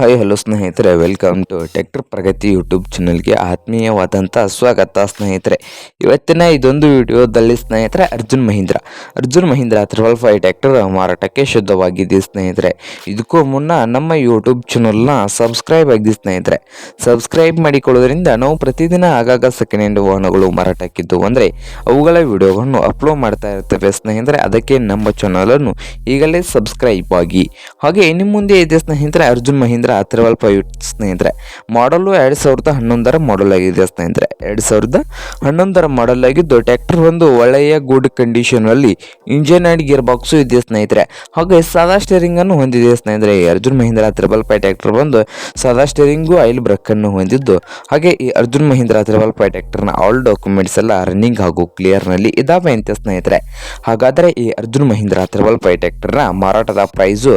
Hi hello ಸ್ನೇಹಿತರೆ. Welcome to tractor Pragati YouTube ಚಾನಲ್ಗೆ ಆತ್ಮೀಯವಾದಂಥ ಸ್ವಾಗತ ಸ್ನೇಹಿತರೆ. ಇವತ್ತಿನ ಇದೊಂದು ವಿಡಿಯೋದಲ್ಲಿ ಸ್ನೇಹಿತರೆ, Arjun Mahindra. Arjun Mahindra triple five tractor ಮಾರಾಟಕ್ಕೆ ಶುದ್ಧವಾಗಿದೆ ಸ್ನೇಹಿತರೆ. ಇದಕ್ಕೂ ಮುನ್ನ ನಮ್ಮ ಯೂಟ್ಯೂಬ್ ಚಾನಲ್ನ ಸಬ್ಸ್ಕ್ರೈಬ್ ಆಗಿದೆ ಸ್ನೇಹಿತರೆ. ಸಬ್ಸ್ಕ್ರೈಬ್ ಮಾಡಿಕೊಳ್ಳೋದ್ರಿಂದ ನಾವು ಪ್ರತಿದಿನ ಆಗಾಗ ಸೆಕೆಂಡ್ ಹ್ಯಾಂಡ್ ವಾಹನಗಳು ಮಾರಾಟಕ್ಕಿದ್ದು. ಅಂದರೆ ಅವುಗಳ ವಿಡಿಯೋಗಳನ್ನು ಅಪ್ಲೋಡ್ ಮಾಡ್ತಾ ಇರ್ತೇವೆ ಸ್ನೇಹಿತರೆ. ಅದಕ್ಕೆ ನಮ್ಮ ಚಾನಲನ್ನು ಈಗಲೇ ಸಬ್ಸ್ಕ್ರೈಬ್ ಆಗಿ. ಹಾಗೆ ಇನ್ನು ಮುಂದೆ ಇದೆ ಸ್ನೇಹಿತರೆ, ಅರ್ಜುನ್ ಮಹೀಂದ್ರ ತ್ರಿಬಲ್ ಪೈಟ್ ಸ್ನೇಹಿತರೆ ಮಾಡಲು ಎರಡು ಸಾವಿರದ ಹನ್ನೊಂದರ ಮಾಡಲ್ ಆಗಿದೆ ಸ್ನೇಹಿತರೆ. ಎರಡು ಸಾವಿರದ ಹನ್ನೊಂದರ ಮಾಡಲ್ ಆಗಿದ್ದು ಟ್ಯಾಕ್ಟರ್ ಒಂದು ಒಳ್ಳೆಯ ಗುಡ್ ಕಂಡೀಷನಲ್ಲಿ ಇಂಜಿನ್ ಆ್ಯಂಡ್ ಗೇರ್ ಬಾಕ್ಸು ಇದೆ ಸ್ನೇಹಿತರೆ. ಹಾಗೆ ಸಾದಾ ಸ್ಟೇರಿಂಗ್ ಅನ್ನು ಹೊಂದಿದೆ ಸ್ನೇಹಿತರೆ. Arjun Mahindra triple five tractor ಬಂದು ಸಾದಾ ಸ್ಟೇರಿಂಗು ಆಯಿಲ್ ಬ್ರೇಕ್ ಅನ್ನು ಹೊಂದಿದ್ದು, ಹಾಗೆ ಈ ಅರ್ಜುನ್ ಮಹೀಂದ್ರ ತ್ರಿಬಲ್ ಪೈ ಟ್ರ್ಯಾಕ್ಟರ್ನ ಆಲ್ ಡಾಕ್ಯುಮೆಂಟ್ಸ್ ಎಲ್ಲ ರನ್ನಿಂಗ್ ಹಾಗೂ ಕ್ಲಿಯರ್ನಲ್ಲಿ ಇದಾವೆ ಅಂತ ಸ್ನೇಹಿತರೆ. ಹಾಗಾದರೆ ಈ ಅರ್ಜುನ್ ಮಹೀಂದ್ರ ತ್ರಿಬಲ್ ಪೈ ಟ್ರ್ಯಾಕ್ಟರ್ನ ಮಾರಾಟದ ಪ್ರೈಸು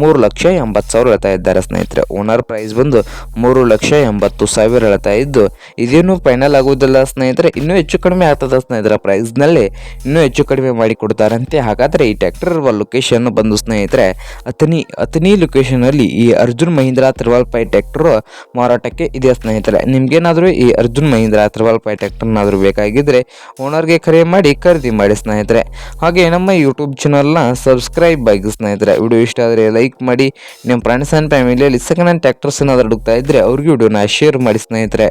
ಮೂರು ಲಕ್ಷ ಎಂಬತ್ತು ಸಾವಿರ ಇದ್ದಾರೆ ಸ್ನೇಹಿತರೆ. ಓನರ್ ಪ್ರೈಸ್ ಬಂದು ಮೂರು ಲಕ್ಷ ಎಂಬತ್ತು ಸಾವಿರ ಹೇಳ್ತಾ ಇದ್ದು, ಇದೇನು ಫೈನಲ್ ಆಗುವುದಿಲ್ಲ ಸ್ನೇಹಿತರೆ, ಇನ್ನೂ ಹೆಚ್ಚು ಕಡಿಮೆ ಆಗ್ತದೆ ಸ್ನೇಹಿತರ ಪ್ರೈಸ್ನಲ್ಲಿ ಇನ್ನೂ ಹೆಚ್ಚು ಕಡಿಮೆ ಮಾಡಿ ಕೊಡ್ತಾರಂತೆ. ಹಾಗಾದರೆ ಈ ಟ್ಯಾಕ್ಟರ್ ಲೊಕೇಶನ್ ಬಂದು ಸ್ನೇಹಿತರೆ ಅತನಿ ಅತನಿ ಲೊಕೇಶನಲ್ಲಿ ಈ Arjun Mahindra triple five tractor ಮಾರಾಟಕ್ಕೆ ಇದೆ ಸ್ನೇಹಿತರೆ? ನಿಮ್ಗೇನಾದರೂ ಈ ಅರ್ಜುನ್ ಮಹೀಂದ್ರ ತ್ರಿವಾಲ್ ಪೈ ಟ್ಯಾಕ್ಟರ್ನಾದರೂ ಬೇಕಾಗಿದ್ದರೆ ಓನರ್ಗೆ ಕರೆ ಮಾಡಿ, ಖರೀದಿ ಮಾಡಿ ಸ್ನೇಹಿತರೆ. ಹಾಗೆ ನಮ್ಮ ಯೂಟ್ಯೂಬ್ ಚಾನಲ್ನ ಸಬ್ಸ್ಕ್ರೈಬ್ ಆಗಿ ಸ್ನೇಹಿತರೆ. ವಿಡಿಯೋ ಇಷ್ಟ ಆದರೆ ಲೈಕ್ ಮಾಡಿ ನಿಮ್ಮ ಫ್ರೆಂಡ್ಸ್ ಆ್ಯಂಡ್ ಫ್ಯಾಮಿಲಿಯಲ್ಲಿ ಸೆಕೆಂಡ್ ಹ್ಯಾಂಡ್ ಟ್ರ್ಯಾಕ್ಟರ್ಸ್ ಏನಾದ್ರು ಹುಡುಕ್ತಾ ಇದ್ರೆ ಅವ್ರಿಗೆ ವಿಡಿಯೋನ ಶೇರ್ ಮಾಡಿ ಸ್ನೇಹಿತರೆ.